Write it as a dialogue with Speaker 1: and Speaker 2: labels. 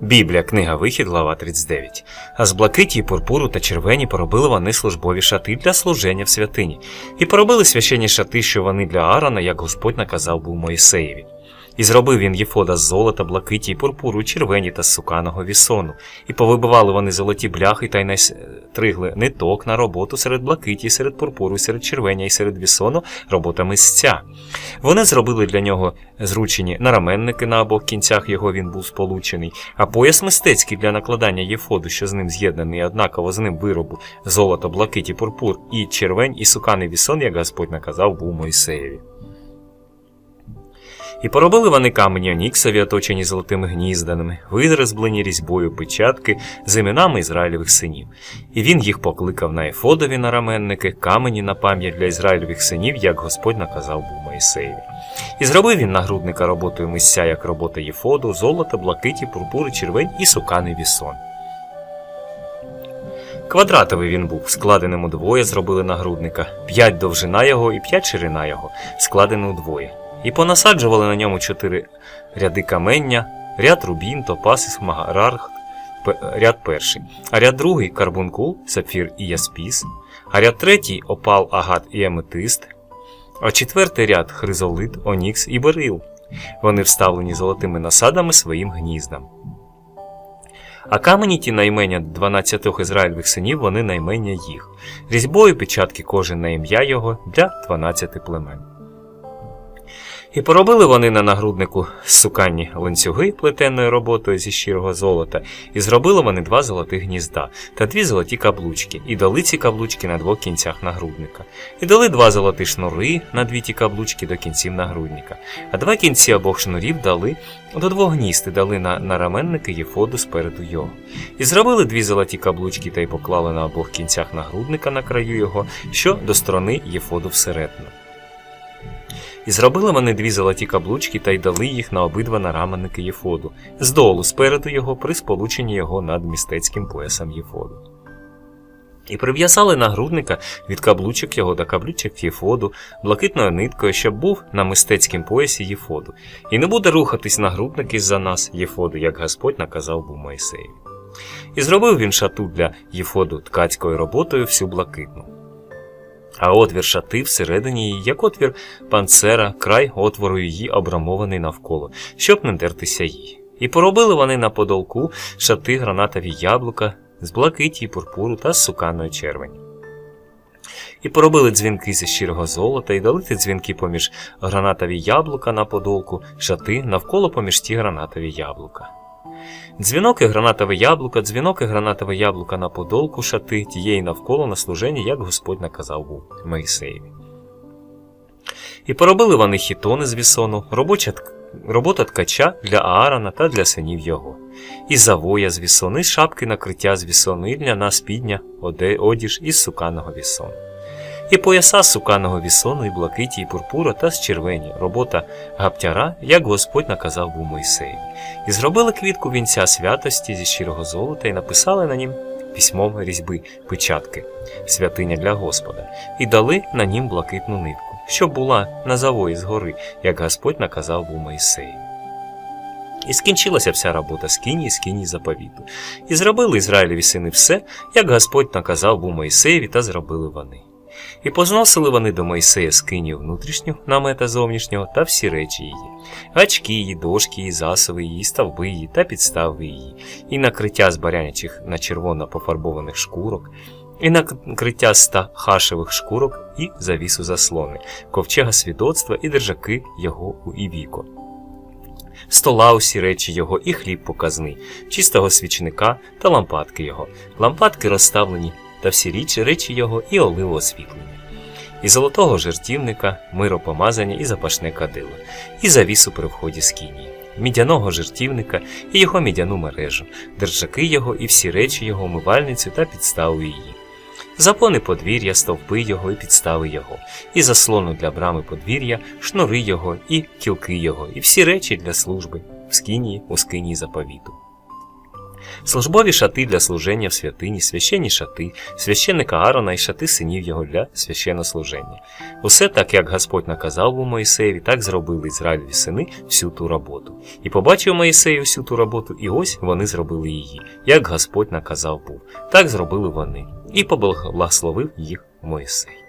Speaker 1: Біблія, книга Вихід, глава 39. А з блакиті, пурпуру та червені поробили вони службові шати для служення в святині, і поробили священні шати, що вони для Аарона, як Господь наказав був Моїсеєві. І зробив він єфода з золота, блакиті і пурпуру, червені та з суканого вісону, і повибивали вони золоті бляхи та й настригли ниток на роботу серед блакиті, серед пурпуру, серед червеня і серед вісону робота мисця. Вони зробили для нього зручені нараменники на обох кінцях його він був сполучений, а пояс мистецький для накладання єфоду, що з ним з'єднаний, однаково з ним виробу золото, блакиті, пурпур і червень, і суканий вісон, як Господь наказав був Мойсеєві. І поробили вони камені оніксові, оточені золотими гнізданими, вирізблені різьбою печатки з іменами Ізраїльових синів. І він їх покликав на ефодові нараменники, камені на пам'ять для Ізраїльових синів, як Господь наказав був Моїсеєві. І зробив він нагрудника роботою мисця, як робота єфоду, золота, блакиті, пурпури, червень і суканий вісон. Квадратовий він був, складеним удвоє зробили нагрудника, п'ять довжина його і п'ять ширина його, складений удвоє. І понасаджували на ньому чотири ряди камення, ряд рубін, топас і смагарарх, ряд перший, а ряд другий карбункул, сапфір і яспіс, а ряд третій опал, агат і аметист, а четвертий ряд хризолит, онікс і берил. Вони вставлені золотими насадами своїм гніздам. А камені ті наймення дванадцятих ізраїльових синів, вони наймення їх. Різьбою печатки кожен на ім'я його для дванадцяти племен. І поробили вони на нагруднику суканні ланцюги плетенною роботою зі щирого золота, і зробили вони два золотих гнізда та дві золоті каблучки, і дали ці каблучки на двох кінцях нагрудника, і дали два золоті шнури на дві ті каблучки до кінців нагрудника, а два кінці обох шнурів дали до двох гнізд і дали на нараменники єфоду спереду його. І зробили дві золоті каблучки та й поклали на обох кінцях нагрудника на краю його, що до сторони єфоду всередину. І зробили вони дві золоті каблучки та й дали їх на обидва нараменники Єфоду, здолу спереду його при сполученні його над містецьким поясом Єфоду. І прив'язали нагрудника від каблучок його до каблучок Єфоду блакитною ниткою, щоб був на мистецькім поясі Єфоду, і не буде рухатись нагрудник із-за нас Єфоду, як Господь наказав був Моїсеєві. І зробив він шату для Єфоду ткацькою роботою всю блакитну. А отвір шати всередині її, як отвір панцера, край отвору її обрамований навколо, щоб не дертися їй. І поробили вони на подолку шати гранатові яблука з блакиті, пурпуру та з суканої червені. І поробили дзвінки зі щирого золота, і дали ті дзвінки поміж гранатові яблука на подолку, шати навколо поміж ті гранатові яблука. Дзвінок і гранатове яблука, дзвінок і гранатове яблука на подолку шати тієї навколо на служення, як Господь наказав був Моїсеєві. І поробили вони хітони з вісону, робоча робота ткача для Аарона та для синів його, і завоя з вісони, шапки накриття з вісону, і для нас підня, одіж із суканого вісону. І пояса з суканого вісону, і блакиті, і пурпура та з червені, робота гаптяра, як Господь наказав був Мойсеєві. І зробили квітку вінця святості зі щирого золота і написали на нім письмом різьби печатки, святиня для Господа, і дали на нім блакитну нитку, щоб була на завої згори, як Господь наказав був Моїсеєві. І скінчилася вся робота скині і скині заповіту. І зробили Ізраїлеві сини все, як Господь наказав був Моїсеєві, та зробили вони. І позносили вони до Мойсея скиню внутрішню намета зовнішнього та всі речі її, гачки її, дошки її, засови її, стовби її та підстави її, і накриття з барянячих на червоно пофарбованих шкурок, і накриття ста хашевих шкурок і завісу заслони, ковчега свідоцтва і держаки його у Івіко. Стола усі речі його і хліб показний, чистого свічника та лампадки його, лампадки розставлені та всі річі речі його і оливо освітлення, і золотого жертівника, миропомазання і запашне кадило, і завісу при вході з кінії, мідяного жертівника і його мідяну мережу, держаки його і всі речі його, мивальницю та підставу її. Запони подвір'я, стовпи його і підстави його, і заслону для брами подвір'я, шнури його і кілки його, і всі речі для служби в скинії у скинії заповіту. Службові шати для служення в святині, священні шати, священника Аарона і шати синів його для священнослуження. Усе так, як Господь наказав був Моїсеєві, так зробили Ізраїлеві сини всю ту роботу. І побачив Моїсею всю ту роботу, і ось вони зробили її, як Господь наказав був. Так зробили вони, і поблагословив їх Моїсей.